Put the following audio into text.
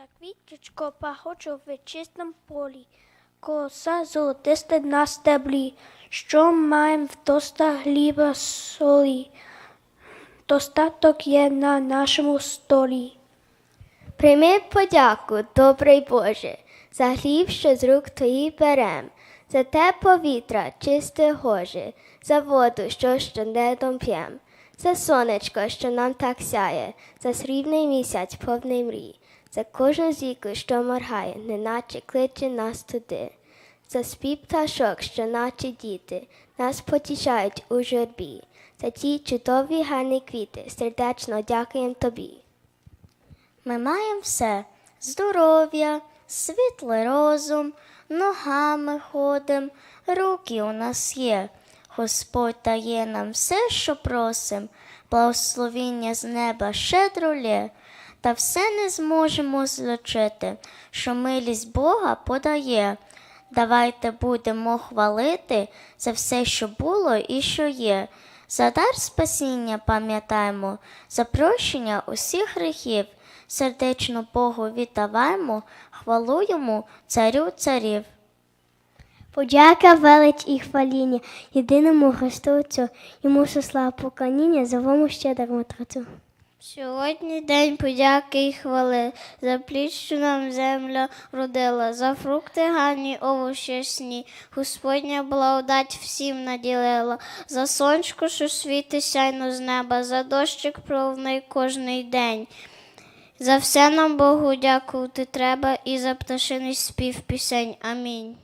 За квіточко пахочу в чистому полі, коса золотиста на стеблі, що маєм вдоста гліба солі. Достаток є на нашому столі. Прийми подяку, добрий Боже, за хліб, що з рук твої берем, за те повітря чисте гоже, за воду, що щоденно п'єм, за сонечко, що нам так сяє, за срібний місяць повний мрій, за кожну зіку, що моргає, неначе кличе нас туди, за спів пташок, що наче діти, нас потішають у журбі, за ті чудові гарні квіти, сердечно дякуємо тобі. Ми маємо все. Здоров'я, світлий розум, ногами ходим, руки у нас є. Господь дає нам все, що просим, благословіння з неба щедро лє, та все не зможемо злочити, що милість Бога подає. Давайте будемо хвалити за все, що було і що є. За дар спасіння пам'ятаємо, за прощення усіх гріхів, сердечно Богу віддаваємо, хвалу йому, царю царів. Подяка, велич і хваління єдиному Христовцю, йому все поклоніння, зовому щедрому Творцю. Сьогодні день подяки і хвали, за плід, що нам земля родила, за фрукти гарні, овочі сні, Господня благодать всім наділила, за сонечко, що світить сяйно з неба, за дощик провний кожний день. За все нам Богу дякувати треба і за пташиний спів пісень. Амінь.